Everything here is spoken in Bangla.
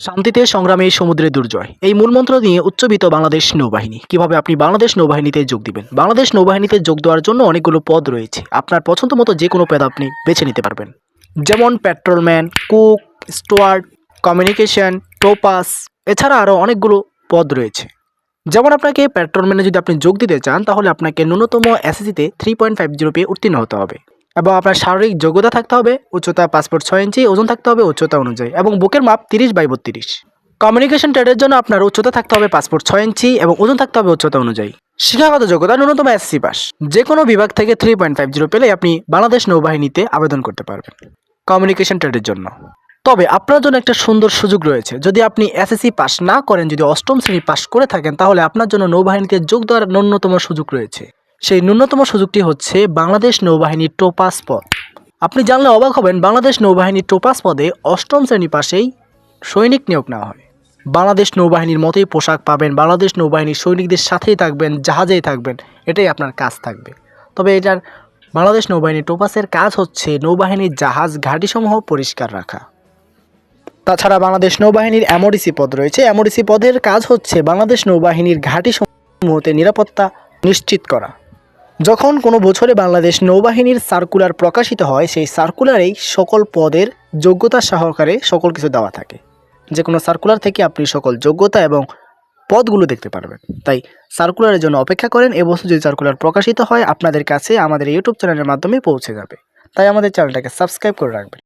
শান্তিতে সংগ্রামে সমুদ্রে দুর্জয়। এই মূলমন্ত্র নিয়ে উচ্চবিত বাংলাদেশ নৌবাহিনী। কীভাবে আপনি বাংলাদেশ নৌবাহিনীতে যোগ দিবেন? বাংলাদেশ নৌবাহিনীতে যোগ দেওয়ার জন্য অনেকগুলো পদ রয়েছে। আপনার পছন্দ মতো যে কোনো পদ আপনি বেছে নিতে পারবেন। যেমন patrolman cook steward communication topass এছাড়া আরও অনেকগুলো পদ রয়েছে। যেমন আপনাকে পেট্রোলম্যানে যদি আপনি যোগ দিতে চান, তাহলে আপনাকে ন্যূনতম এসএসসিতে থ্রি পয়েন্ট ফাইভ জিরো পেয়ে উত্তীর্ণ হতে হবে। এবং আপনার শারীরিক যোগ্যতা থাকতে হবে, উচ্চতা পাসপোর্ট ছয় ইঞ্চি, ওজন থাকতে হবে উচ্চতা অনুযায়ী এবং বুকের মাপ তিরিশ বাই বত্রিশ। কমিউনিকেশন ট্রেডের জন্য আপনার উচ্চতা থাকতে হবে পাসপোর্ট ছয় ইঞ্চি এবং ওজন থাকতে হবে উচ্চতা অনুযায়ী। শিক্ষাগত যোগ্যতা ন্যূনতম এসসি পাস। যে কোনো বিভাগ থেকে থ্রি পয়েন্ট ফাইভ জিরো পেলে আপনি বাংলাদেশ নৌবাহিনীতে আবেদন করতে পারবেন। কমিউনিকেশন ট্রেডের জন্য। তবে আপনার জন্য একটা সুন্দর সুযোগ রয়েছে। যদি আপনি এসএসসি পাস না করেন, যদি অষ্টম শ্রেণি পাস করে থাকেন, তাহলে আপনার জন্য নৌবাহিনীতে যোগ দেওয়ার ন্যূনতম সুযোগ রয়েছে। সেই ন্যূনতম সুযোগটি হচ্ছে বাংলাদেশ নৌবাহিনীর টোপাস পদ। আপনি জানলে অবাক হবেন, বাংলাদেশ নৌবাহিনীর টোপাস পদে অষ্টম শ্রেণি পাশেই সৈনিক নিয়োগ নেওয়া হয়। বাংলাদেশ নৌবাহিনীর মতোই পোশাক পাবেন, বাংলাদেশ নৌবাহিনীর সৈনিকদের সাথেই থাকবেন, জাহাজেই থাকবেন, এটাই আপনার কাজ থাকবে। তবে এটার বাংলাদেশ নৌবাহিনী টোপাসের কাজ হচ্ছে নৌবাহিনীর জাহাজ ঘাঁটিসমূহ পরিষ্কার রাখা। তাছাড়া বাংলাদেশ নৌবাহিনীর এমওডিসি পদ রয়েছে। এমওডিসি পদের কাজ হচ্ছে বাংলাদেশ নৌবাহিনীর ঘাঁটি সমূহতে নিরাপত্তা নিশ্চিত করা। যখন কোনো বছরে বাংলাদেশ নৌবাহিনীর সার্কুলার প্রকাশিত হয়, সেই সার্কুলারেই সকল পদের যোগ্যতা সহকারে সকল কিছু দেওয়া থাকে। যে কোনো সার্কুলার থেকে আপনি সকল যোগ্যতা এবং পদগুলো দেখতে পারবেন। তাই সার্কুলারের জন্য অপেক্ষা করেন এবছর যদি সার্কুলার প্রকাশিত হয়, আপনাদের কাছে আমাদের ইউটিউব চ্যানেলের মাধ্যমে পৌঁছে যাবে। তাই আমাদের চ্যানেলটাকে সাবস্ক্রাইব করে রাখবেন।